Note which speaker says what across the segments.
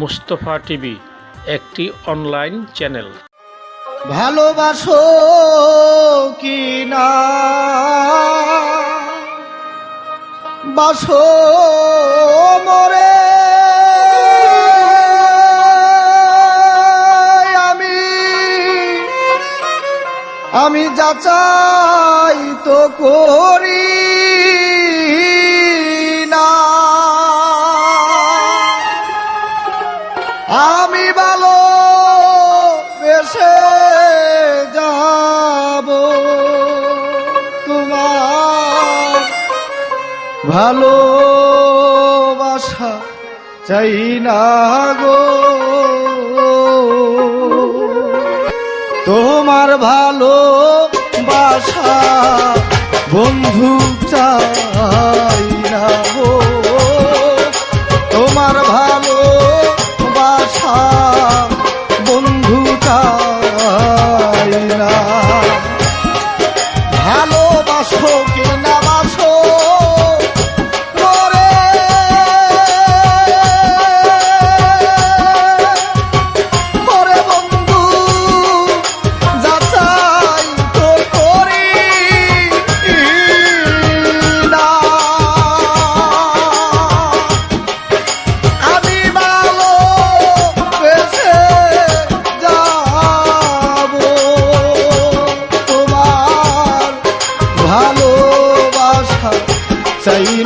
Speaker 1: Mustafa TV, একটি online channel.
Speaker 2: ভালোবাসো কি না বাসো মরে। আমি আমি যাচাই তো করি। ভালোবাসা চাই না গো। তোমার ভালো বাসা বন্ধু চাই you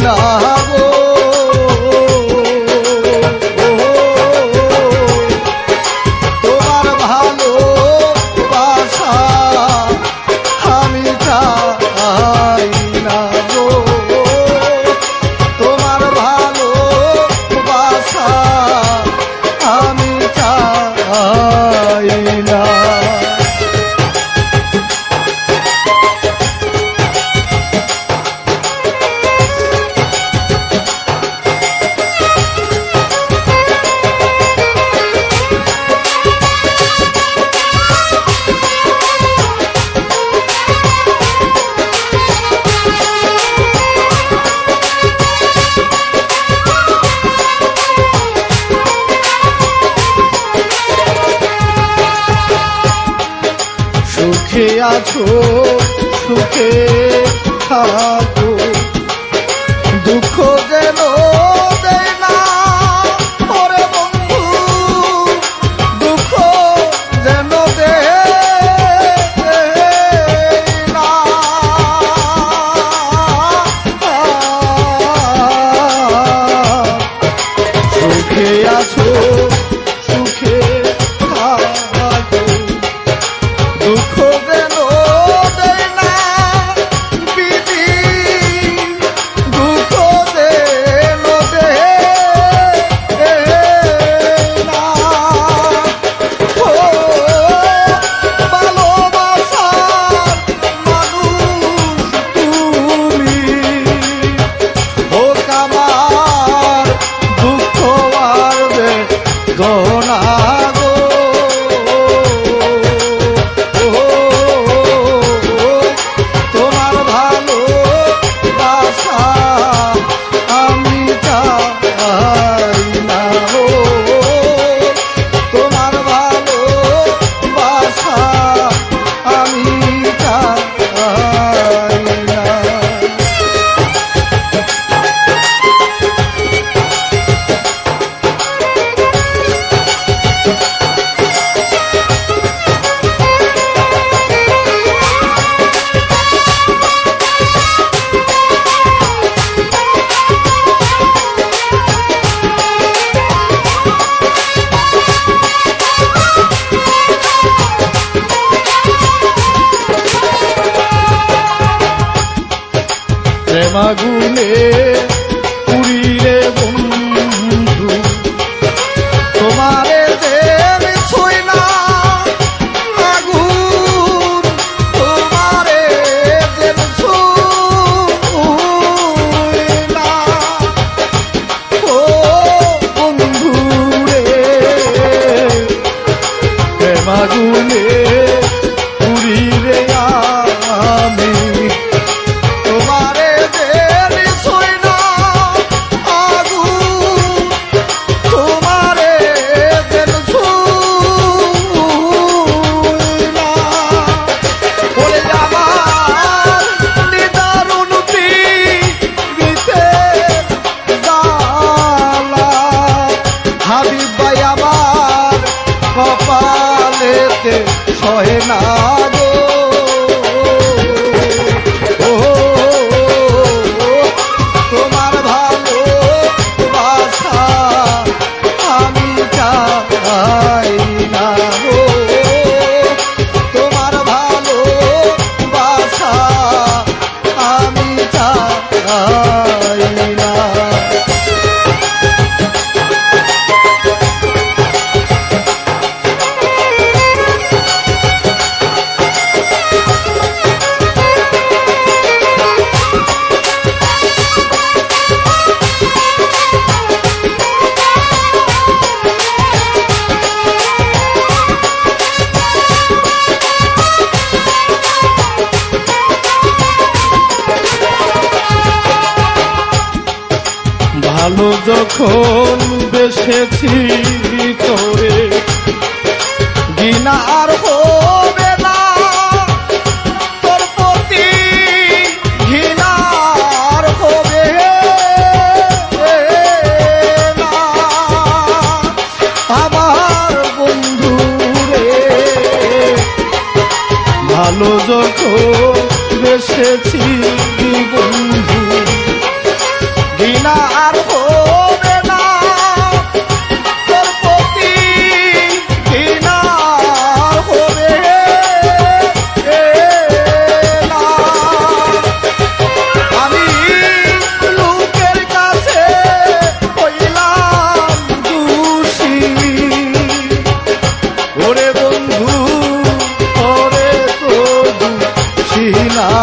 Speaker 2: সুখে আছো সুখে থাকো। আগুনে পুরীরে বন্ধু তোমার ¡Gracias! ভালো যখন বেসেছি তোরে গিনার হবে